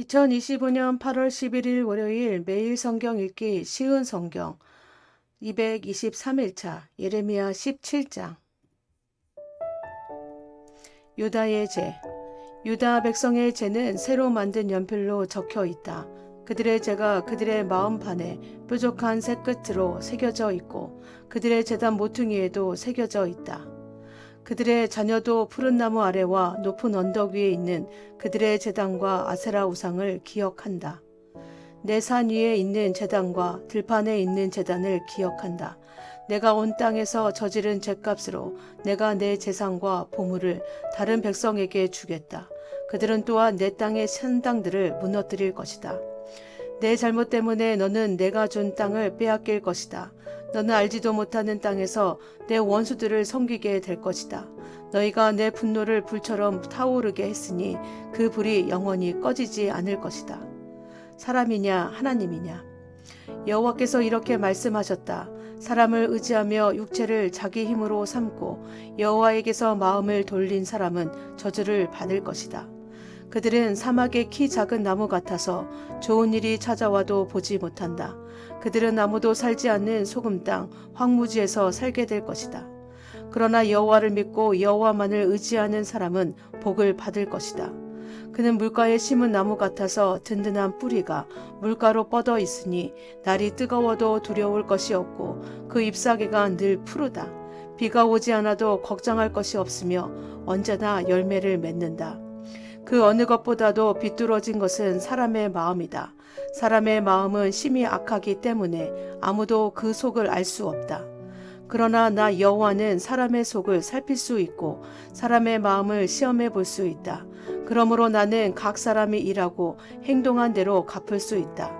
2025년 8월 11일 월요일 매일 성경 읽기 쉬운 성경 223일차 예레미야 17장 유다의 죄 유다 백성의 죄는 새로 만든 연필로 적혀 있다. 그들의 죄가 그들의 마음판에 뾰족한 새 끝으로 새겨져 있고 그들의 재단 모퉁이에도 새겨져 있다. 그들의 자녀도 푸른 나무 아래와 높은 언덕 위에 있는 그들의 재단과 아세라 우상을 기억한다. 내 산 위에 있는 재단과 들판에 있는 재단을 기억한다. 내가 온 땅에서 저지른 죄값으로 내가 내 재산과 보물을 다른 백성에게 주겠다. 그들은 또한 내 땅의 산 땅들을 무너뜨릴 것이다. 내 잘못 때문에 너는 내가 준 땅을 빼앗길 것이다. 너는 알지도 못하는 땅에서 내 원수들을 섬기게 될 것이다. 너희가 내 분노를 불처럼 타오르게 했으니 그 불이 영원히 꺼지지 않을 것이다. 사람이냐 하나님이냐 여호와께서 이렇게 말씀하셨다. 사람을 의지하며 육체를 자기 힘으로 삼고 여호와에게서 마음을 돌린 사람은 저주를 받을 것이다. 그들은 사막의 키 작은 나무 같아서 좋은 일이 찾아와도 보지 못한다. 그들은 아무도 살지 않는 소금 땅 황무지에서 살게 될 것이다. 그러나 여호와를 믿고 여호와만을 의지하는 사람은 복을 받을 것이다. 그는 물가에 심은 나무 같아서 든든한 뿌리가 물가로 뻗어 있으니 날이 뜨거워도 두려울 것이 없고 그 잎사귀가 늘 푸르다. 비가 오지 않아도 걱정할 것이 없으며 언제나 열매를 맺는다. 그 어느 것보다도 비뚤어진 것은 사람의 마음이다. 사람의 마음은 심히 악하기 때문에 아무도 그 속을 알 수 없다. 그러나 나 여호와는 사람의 속을 살필 수 있고 사람의 마음을 시험해 볼 수 있다. 그러므로 나는 각 사람이 일하고 행동한 대로 갚을 수 있다.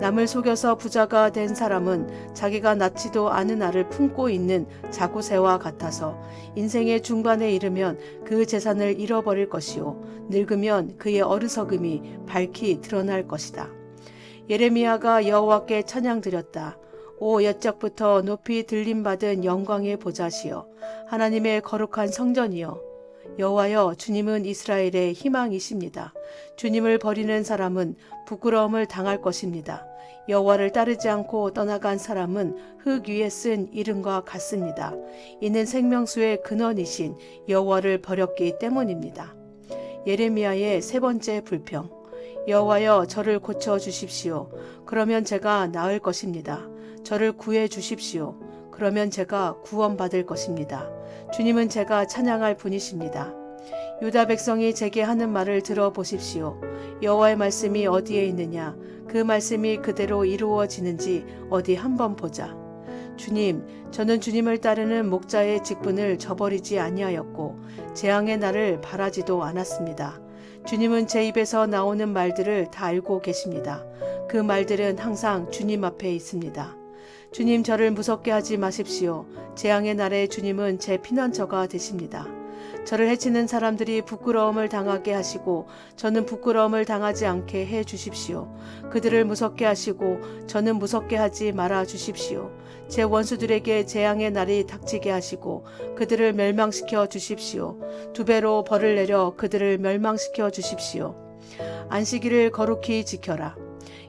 남을 속여서 부자가 된 사람은 자기가 낳지도 않은 알을 품고 있는 자구새와 같아서 인생의 중반에 이르면 그 재산을 잃어버릴 것이요 늙으면 그의 어리석음이 밝히 드러날 것이다. 예레미야가 여호와께 찬양 드렸다. 오 옛적부터 높이 들림 받은 영광의 보좌시여 하나님의 거룩한 성전이여 여호와여 주님은 이스라엘의 희망이십니다. 주님을 버리는 사람은 부끄러움을 당할 것입니다. 여호와를 따르지 않고 떠나간 사람은 흙 위에 쓴 이름과 같습니다. 이는 생명수의 근원이신 여호와를 버렸기 때문입니다. 예레미야의 세 번째 불평 여호와여 저를 고쳐 주십시오. 그러면 제가 나을 것입니다. 저를 구해 주십시오. 그러면 제가 구원받을 것입니다. 주님은 제가 찬양할 분이십니다. 유다 백성이 제게 하는 말을 들어보십시오. 여호와의 말씀이 어디에 있느냐? 그 말씀이 그대로 이루어지는지 어디 한번 보자. 주님, 저는 주님을 따르는 목자의 직분을 저버리지 아니하였고 재앙의 날을 바라지도 않았습니다. 주님은 제 입에서 나오는 말들을 다 알고 계십니다. 그 말들은 항상 주님 앞에 있습니다. 주님 저를 무섭게 하지 마십시오. 재앙의 날에 주님은 제 피난처가 되십니다. 저를 해치는 사람들이 부끄러움을 당하게 하시고 저는 부끄러움을 당하지 않게 해 주십시오. 그들을 무섭게 하시고 저는 무섭게 하지 말아 주십시오. 제 원수들에게 재앙의 날이 닥치게 하시고 그들을 멸망시켜 주십시오. 두 배로 벌을 내려 그들을 멸망시켜 주십시오. 안식일을 거룩히 지켜라.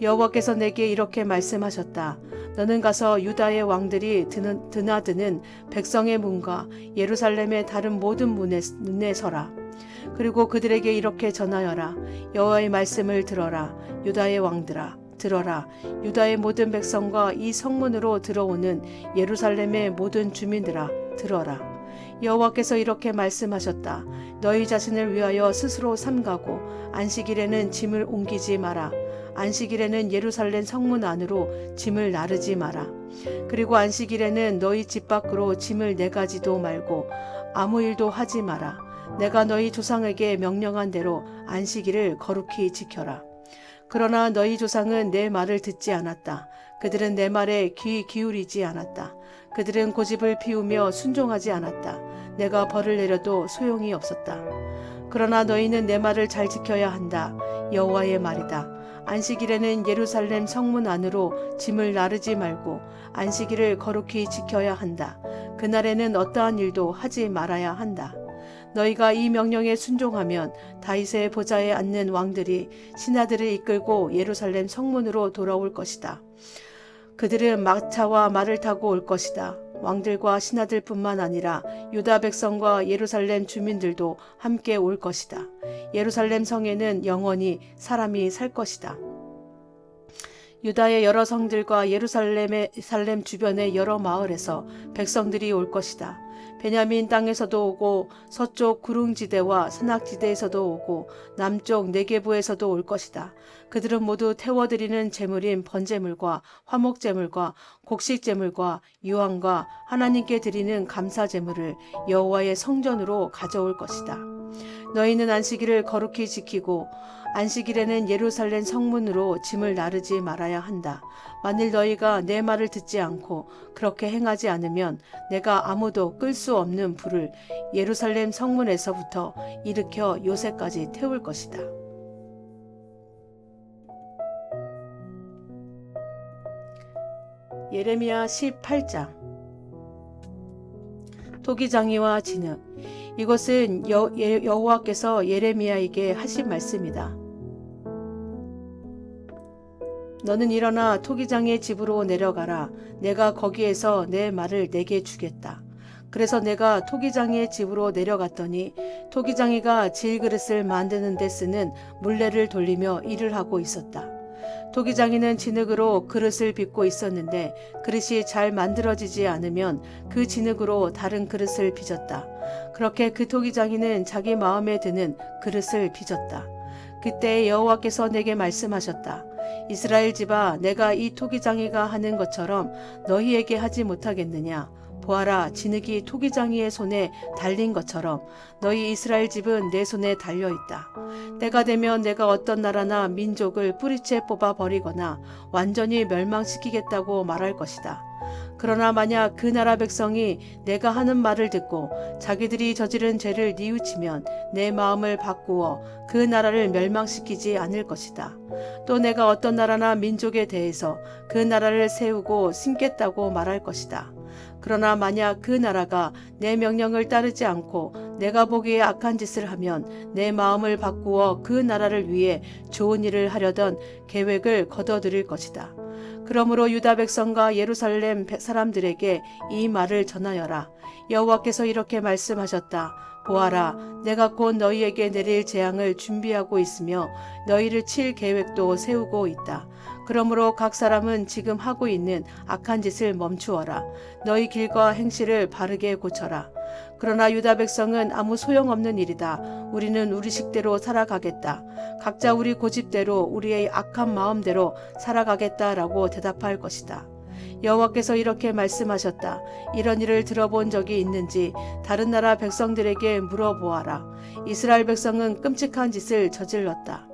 여호와께서 내게 이렇게 말씀하셨다. 너는 가서 유다의 왕들이 드는, 드나드는 백성의 문과 예루살렘의 다른 모든 문에, 문에 서라. 그리고 그들에게 이렇게 전하여라. 여호와의 말씀을 들어라. 유다의 왕들아. 들어라. 유다의 모든 백성과 이 성문으로 들어오는 예루살렘의 모든 주민들아. 들어라. 여호와께서 이렇게 말씀하셨다. 너희 자신을 위하여 스스로 삼가고 안식일에는 짐을 옮기지 마라. 안식일에는 예루살렘 성문 안으로 짐을 나르지 마라. 그리고 안식일에는 너희 집 밖으로 짐을 내가지도 말고 아무 일도 하지 마라. 내가 너희 조상에게 명령한 대로 안식일을 거룩히 지켜라. 그러나 너희 조상은 내 말을 듣지 않았다. 그들은 내 말에 귀 기울이지 않았다. 그들은 고집을 피우며 순종하지 않았다. 내가 벌을 내려도 소용이 없었다. 그러나 너희는 내 말을 잘 지켜야 한다. 여호와의 말이다. 안식일에는 예루살렘 성문 안으로 짐을 나르지 말고 안식일을 거룩히 지켜야 한다. 그날에는 어떠한 일도 하지 말아야 한다. 너희가 이 명령에 순종하면 다윗의 보좌에 앉는 왕들이 신하들을 이끌고 예루살렘 성문으로 돌아올 것이다. 그들은 막차와 말을 타고 올 것이다. 왕들과 신하들뿐만 아니라 유다 백성과 예루살렘 주민들도 함께 올 것이다. 예루살렘 성에는 영원히 사람이 살 것이다. 유다의 여러 성들과 예루살렘의 살렘 주변의 여러 마을에서 백성들이 올 것이다. 베냐민 땅에서도 오고 서쪽 구릉지대와 산악지대에서도 오고 남쪽 네게부에서도 올 것이다. 그들은 모두 태워드리는 제물인 번제물과 화목제물과 곡식제물과 유황과 하나님께 드리는 감사제물을 여호와의 성전으로 가져올 것이다. 너희는 안식일을 거룩히 지키고 안식일에는 예루살렘 성문으로 짐을 나르지 말아야 한다. 만일 너희가 내 말을 듣지 않고 그렇게 행하지 않으면 내가 아무도 끌 수 없는 불을 예루살렘 성문에서부터 일으켜 요새까지 태울 것이다. 예레미야 18장 토기장이와 진흙 이것은 여, 예, 여호와께서 예레미야에게 하신 말씀이다. 너는 일어나 토기장의 집으로 내려가라. 내가 거기에서 내 말을 내게 주겠다. 그래서 내가 토기장의 집으로 내려갔더니 토기장이가 질그릇을 만드는 데 쓰는 물레를 돌리며 일을 하고 있었다. 토기장이는 진흙으로 그릇을 빚고 있었는데 그릇이 잘 만들어지지 않으면 그 진흙으로 다른 그릇을 빚었다. 그렇게 그 토기장이는 자기 마음에 드는 그릇을 빚었다. 그때 여호와께서 내게 말씀하셨다. 이스라엘 집아 내가 이 토기장이가 하는 것처럼 너희에게 하지 못하겠느냐 보아라 진흙이 토기장이의 손에 달린 것처럼 너희 이스라엘 집은 내 손에 달려 있다. 때가 되면 내가 어떤 나라나 민족을 뿌리채 뽑아 버리거나 완전히 멸망시키겠다고 말할 것이다. 그러나 만약 그 나라 백성이 내가 하는 말을 듣고 자기들이 저지른 죄를 뉘우치면 내 마음을 바꾸어 그 나라를 멸망시키지 않을 것이다. 또 내가 어떤 나라나 민족에 대해서 그 나라를 세우고 심겠다고 말할 것이다. 그러나 만약 그 나라가 내 명령을 따르지 않고 내가 보기에 악한 짓을 하면 내 마음을 바꾸어 그 나라를 위해 좋은 일을 하려던 계획을 거둬들일 것이다. 그러므로 유다 백성과 예루살렘 사람들에게 이 말을 전하여라. 여호와께서 이렇게 말씀하셨다. 보아라, 내가 곧 너희에게 내릴 재앙을 준비하고 있으며 너희를 칠 계획도 세우고 있다. 그러므로 각 사람은 지금 하고 있는 악한 짓을 멈추어라. 너희 길과 행실을 바르게 고쳐라. 그러나 유다 백성은 아무 소용없는 일이다. 우리는 우리 식대로 살아가겠다. 각자 우리 고집대로 우리의 악한 마음대로 살아가겠다라고 대답할 것이다. 여호와께서 이렇게 말씀하셨다. 이런 일을 들어본 적이 있는지 다른 나라 백성들에게 물어보아라. 이스라엘 백성은 끔찍한 짓을 저질렀다.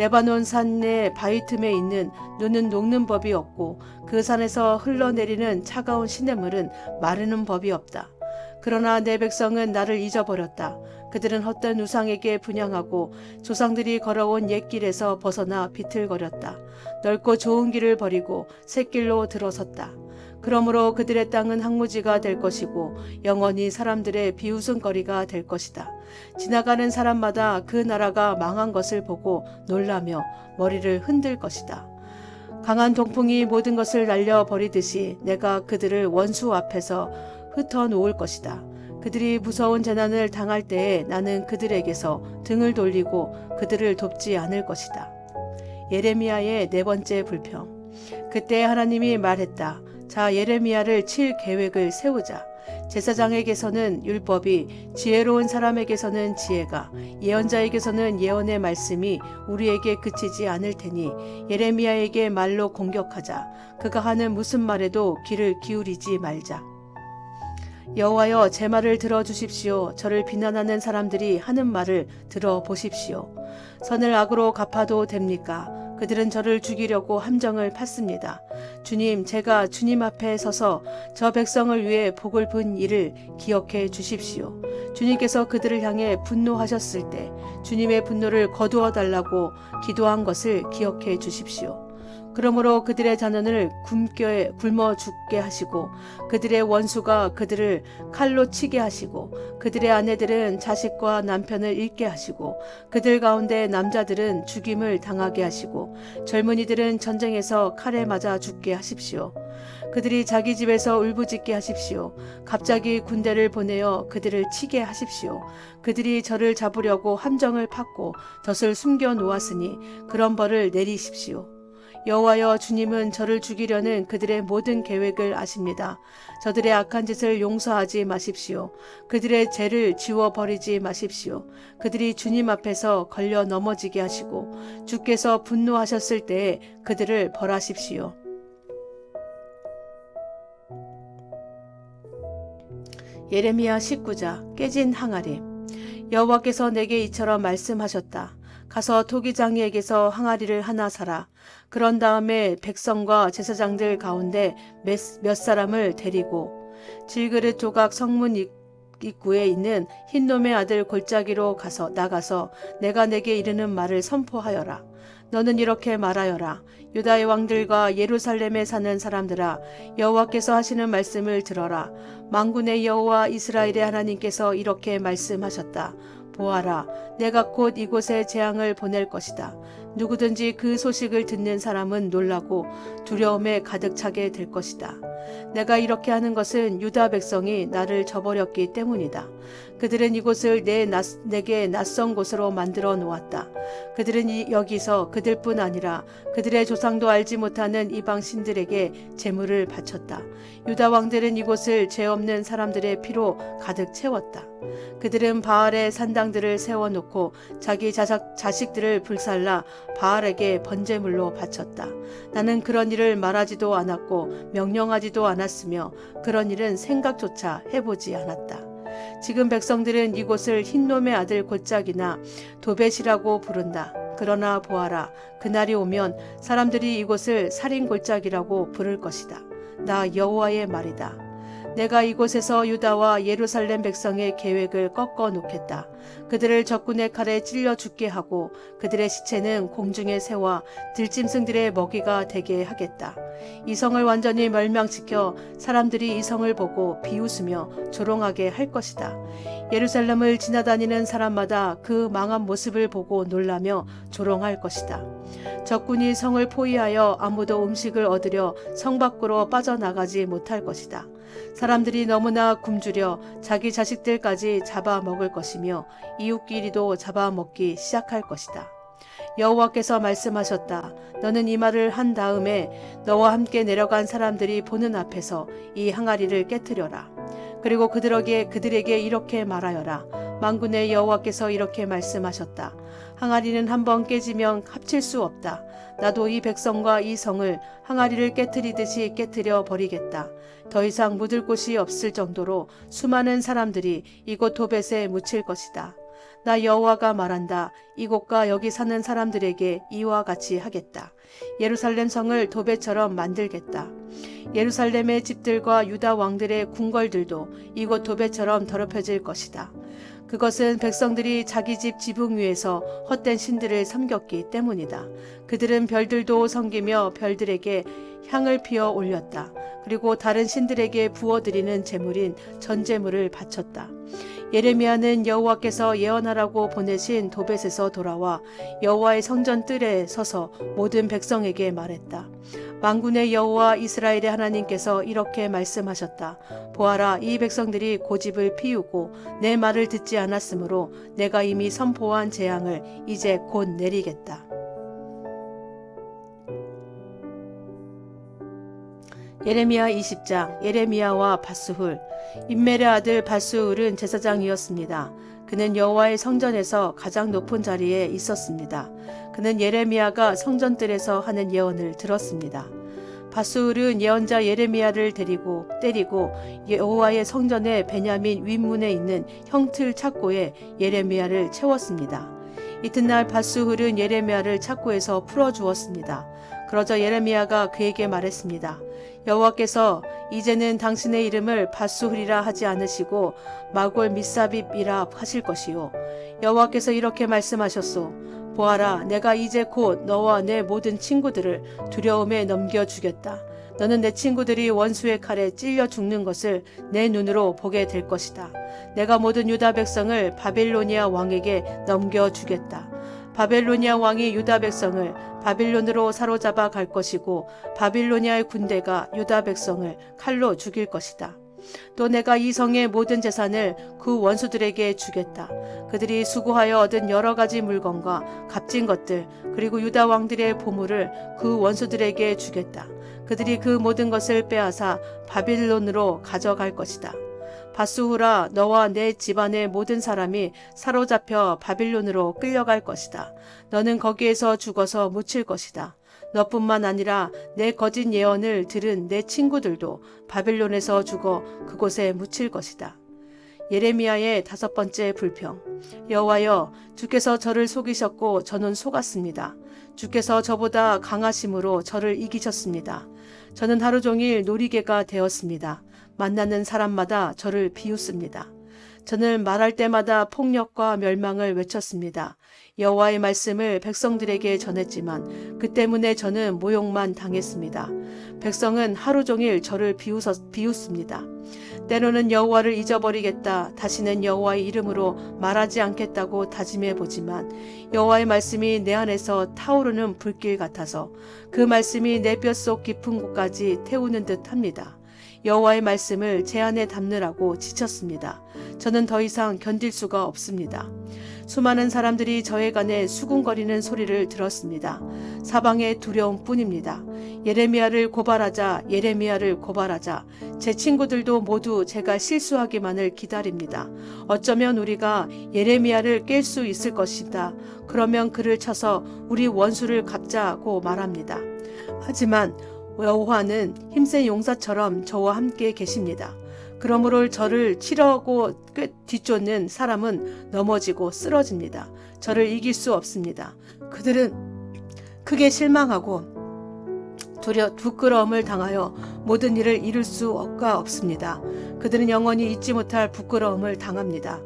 레바논 산 내 바위 틈에 있는 눈은 녹는 법이 없고 그 산에서 흘러내리는 차가운 시냇물은 마르는 법이 없다. 그러나 내 백성은 나를 잊어버렸다. 그들은 헛된 우상에게 분양하고 조상들이 걸어온 옛길에서 벗어나 비틀거렸다. 넓고 좋은 길을 버리고 샛길로 들어섰다. 그러므로 그들의 땅은 항무지가 될 것이고 영원히 사람들의 비웃음거리가 될 것이다. 지나가는 사람마다 그 나라가 망한 것을 보고 놀라며 머리를 흔들 것이다. 강한 동풍이 모든 것을 날려 버리듯이 내가 그들을 원수 앞에서 흩어 놓을 것이다. 그들이 무서운 재난을 당할 때에 나는 그들에게서 등을 돌리고 그들을 돕지 않을 것이다. 예레미야의 네 번째 불평. 그때 하나님이 말했다. 자, 예레미야를 칠 계획을 세우자. 제사장에게서는 율법이, 지혜로운 사람에게서는 지혜가, 예언자에게서는 예언의 말씀이 우리에게 그치지 않을 테니 예레미야에게 말로 공격하자. 그가 하는 무슨 말에도 귀를 기울이지 말자. 여호와여 제 말을 들어 주십시오. 저를 비난하는 사람들이 하는 말을 들어 보십시오. 선을 악으로 갚아도 됩니까? 그들은 저를 죽이려고 함정을 팠습니다. 주님, 제가 주님 앞에 서서 저 백성을 위해 복을 분 일을 기억해 주십시오. 주님께서 그들을 향해 분노하셨을 때 주님의 분노를 거두어 달라고 기도한 것을 기억해 주십시오. 그러므로 그들의 자녀를 굶겨 굶어 죽게 하시고 그들의 원수가 그들을 칼로 치게 하시고 그들의 아내들은 자식과 남편을 잃게 하시고 그들 가운데 남자들은 죽임을 당하게 하시고 젊은이들은 전쟁에서 칼에 맞아 죽게 하십시오. 그들이 자기 집에서 울부짖게 하십시오. 갑자기 군대를 보내어 그들을 치게 하십시오. 그들이 저를 잡으려고 함정을 팠고 덫을 숨겨 놓았으니 그런 벌을 내리십시오. 여호와여 주님은 저를 죽이려는 그들의 모든 계획을 아십니다. 저들의 악한 짓을 용서하지 마십시오. 그들의 죄를 지워 버리지 마십시오. 그들이 주님 앞에서 걸려 넘어지게 하시고 주께서 분노하셨을 때에 그들을 벌하십시오. 예레미야 19자 깨진 항아리 여호와께서 내게 이처럼 말씀하셨다. 가서 토기장이에게서 항아리를 하나 사라. 그런 다음에 백성과 제사장들 가운데 몇, 몇 사람을 데리고 질그릇 조각 성문 입- 입구에 있는 흰놈의 아들 골짜기로 가서 나가서 내가 내게 이르는 말을 선포하여라. 너는 이렇게 말하여라. 유다의 왕들과 예루살렘에 사는 사람들아 여호와께서 하시는 말씀을 들어라. 만군의 여호와 이스라엘의 하나님께서 이렇게 말씀하셨다. 보아라, 내가 곧 이곳에 재앙을 보낼 것이다. 누구든지 그 소식을 듣는 사람은 놀라고 두려움에 가득 차게 될 것이다. 내가 이렇게 하는 것은 유다 백성이 나를 저버렸기 때문이다. 그들은 이곳을 내 낯, 내게 낯선 곳으로 만들어 놓았다. 그들은 이, 여기서 그들뿐 아니라 그들의 조상도 알지 못하는 이방 신들에게 재물을 바쳤다. 유다 왕들은 이곳을 죄 없는 사람들의 피로 가득 채웠다. 그들은 바알의 산당들을 세워놓고 자기 자작, 자식들을 불살라 바알에게 번제물로 바쳤다. 나는 그런 일을 말하지도 않았고 명령하지도 않았으며 그런 일은 생각조차 해보지 않았다. 지금 백성들은 이곳을 흰놈의 아들 골짜기나 도벳이라고 부른다. 그러나 보아라. 그날이 오면 사람들이 이곳을 살인 골짜기라고 부를 것이다. 나 여호와의 말이다. 내가 이곳에서 유다와 예루살렘 백성의 계획을 꺾어 놓겠다. 그들을 적군의 칼에 찔려 죽게 하고 그들의 시체는 공중의 새와 들짐승들의 먹이가 되게 하겠다. 이 성을 완전히 멸망시켜 사람들이 이 성을 보고 비웃으며 조롱하게 할 것이다. 예루살렘을 지나다니는 사람마다 그 망한 모습을 보고 놀라며 조롱할 것이다. 적군이 성을 포위하여 아무도 음식을 얻으려 성 밖으로 빠져나가지 못할 것이다. 사람들이 너무나 굶주려 자기 자식들까지 잡아먹을 것이며 이웃끼리도 잡아먹기 시작할 것이다. 여호와께서 말씀하셨다. 너는 이 말을 한 다음에 너와 함께 내려간 사람들이 보는 앞에서 이 항아리를 깨뜨려라. 그리고 그들에게 그들에게 이렇게 말하여라. 만군의 여호와께서 이렇게 말씀하셨다. 항아리는 한 번 깨지면 합칠 수 없다. 나도 이 백성과 이 성을 항아리를 깨뜨리듯이 깨뜨려 버리겠다. 더 이상 묻을 곳이 없을 정도로 수많은 사람들이 이곳 도벳에 묻힐 것이다. 나 여호와가 말한다. 이곳과 여기 사는 사람들에게 이와 같이 하겠다. 예루살렘 성을 도배처럼 만들겠다. 예루살렘의 집들과 유다 왕들의 궁궐들도 이곳 도배처럼 더럽혀질 것이다. 그것은 백성들이 자기 집 지붕 위에서 헛된 신들을 섬겼기 때문이다. 그들은 별들도 섬기며 별들에게 향을 피워 올렸다. 그리고 다른 신들에게 부어드리는 제물인 전제물을 바쳤다. 예레미야는 여호와께서 예언하라고 보내신 도벳에서 돌아와 여호와의 성전 뜰에 서서 모든 백성에게 말했다. 만군의 여호와 이스라엘의 하나님께서 이렇게 말씀하셨다. 보아라 이 백성들이 고집을 피우고 내 말을 듣지 않았으므로 내가 이미 선포한 재앙을 이제 곧 내리겠다. 예레미야 20장 예레미야와 바스훌 임멜의 아들 바스훌은 제사장이었습니다. 그는 여호와의 성전에서 가장 높은 자리에 있었습니다. 그는 예레미야가 성전뜰에서 하는 예언을 들었습니다. 바스울은 예언자 예레미야를 데리고 때리고 여호와의 성전의 베냐민 윗문에 있는 형틀 착고에 예레미야를 채웠습니다. 이튿날 밧수훌은 예레미야를 착고해서 풀어주었습니다. 그러자 예레미야가 그에게 말했습니다. 여호와께서 이제는 당신의 이름을 밧수훌이라 하지 않으시고 마골 미사빕이라 하실 것이요. 여호와께서 이렇게 말씀하셨소. 보아라, 내가 이제 곧 너와 내 모든 친구들을 두려움에 넘겨주겠다. 너는 내 친구들이 원수의 칼에 찔려 죽는 것을 내 눈으로 보게 될 것이다. 내가 모든 유다 백성을 바빌로니아 왕에게 넘겨주겠다. 바벨로니아 왕이 유다 백성을 바빌론으로 사로잡아 갈 것이고 바빌로니아의 군대가 유다 백성을 칼로 죽일 것이다. 또 내가 이 성의 모든 재산을 그 원수들에게 주겠다. 그들이 수고하여 얻은 여러 가지 물건과 값진 것들 그리고 유다 왕들의 보물을 그 원수들에게 주겠다. 그들이 그 모든 것을 빼앗아 바빌론으로 가져갈 것이다. 바수후라 너와 내 집안의 모든 사람이 사로잡혀 바빌론으로 끌려갈 것이다. 너는 거기에서 죽어서 묻힐 것이다. 너뿐만 아니라 내 거짓 예언을 들은 내 친구들도 바빌론에서 죽어 그곳에 묻힐 것이다. 예레미야의 다섯 번째 불평. 여호와여, 주께서 저를 속이셨고 저는 속았습니다. 주께서 저보다 강하심으로 저를 이기셨습니다. 저는 하루 종일 놀이개가 되었습니다. 만나는 사람마다 저를 비웃습니다. 저는 말할 때마다 폭력과 멸망을 외쳤습니다. 여호와의 말씀을 백성들에게 전했지만 그 때문에 저는 모욕만 당했습니다. 백성은 하루 종일 저를 비웃었, 비웃습니다. 때로는 여호와를 잊어버리겠다. 다시는 여호와의 이름으로 말하지 않겠다고 다짐해 보지만 여호와의 말씀이 내 안에서 타오르는 불길 같아서 그 말씀이 내 뼛속 깊은 곳까지 태우는 듯 합니다. 여호와의 말씀을 제 안에 담느라고 지쳤습니다. 저는 더 이상 견딜 수가 없습니다. 수많은 사람들이 저에 관해 수군거리는 소리를 들었습니다. 사방의 두려움 뿐입니다. 예레미야를 고발하자, 예레미야를 고발하자. 제 친구들도 모두 제가 실수하기만을 기다립니다. 어쩌면 우리가 예레미야를 깰 수 있을 것이다. 그러면 그를 쳐서 우리 원수를 갚자고 말합니다. 하지만 여호와는 힘센 용사처럼 저와 함께 계십니다. 그러므로 저를 치려고 뒤쫓는 사람은 넘어지고 쓰러집니다. 저를 이길 수 없습니다. 그들은 크게 실망하고 두려 부끄러움을 당하여 모든 일을 이룰 수가 없습니다. 그들은 영원히 잊지 못할 부끄러움을 당합니다.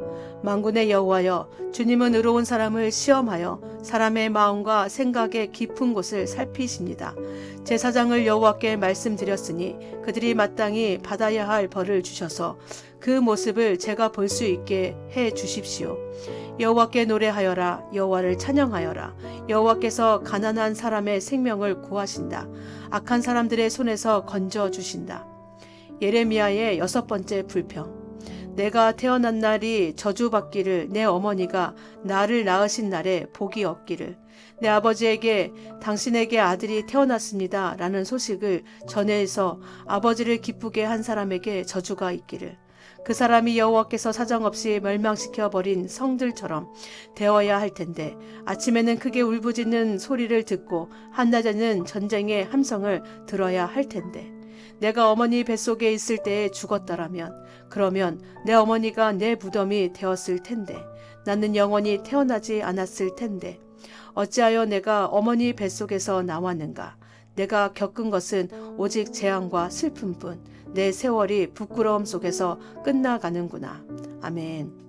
만군의 여호와여 주님은 의로운 사람을 시험하여 사람의 마음과 생각의 깊은 곳을 살피십니다. 제사장을 여호와께 말씀드렸으니 그들이 마땅히 받아야 할 벌을 주셔서 그 모습을 제가 볼 수 있게 해 주십시오. 여호와께 노래하여라 여호와를 찬양하여라 여호와께서 가난한 사람의 생명을 구하신다. 악한 사람들의 손에서 건져 주신다. 예레미야의 여섯 번째 불평. 내가 태어난 날이 저주받기를 내 어머니가 나를 낳으신 날에 복이 없기를. 내 아버지에게 당신에게 아들이 태어났습니다 라는 소식을 전해서 아버지를 기쁘게 한 사람에게 저주가 있기를. 그 사람이 여호와께서 사정없이 멸망시켜 버린 성들처럼 되어야 할 텐데 아침에는 크게 울부짖는 소리를 듣고 한낮에는 전쟁의 함성을 들어야 할 텐데 내가 어머니 뱃속에 있을 때에 죽었더라면 그러면 내 어머니가 내 무덤이 되었을 텐데 나는 영원히 태어나지 않았을 텐데 어찌하여 내가 어머니 뱃속에서 나왔는가 내가 겪은 것은 오직 재앙과 슬픔뿐 내 세월이 부끄러움 속에서 끝나가는구나. 아멘.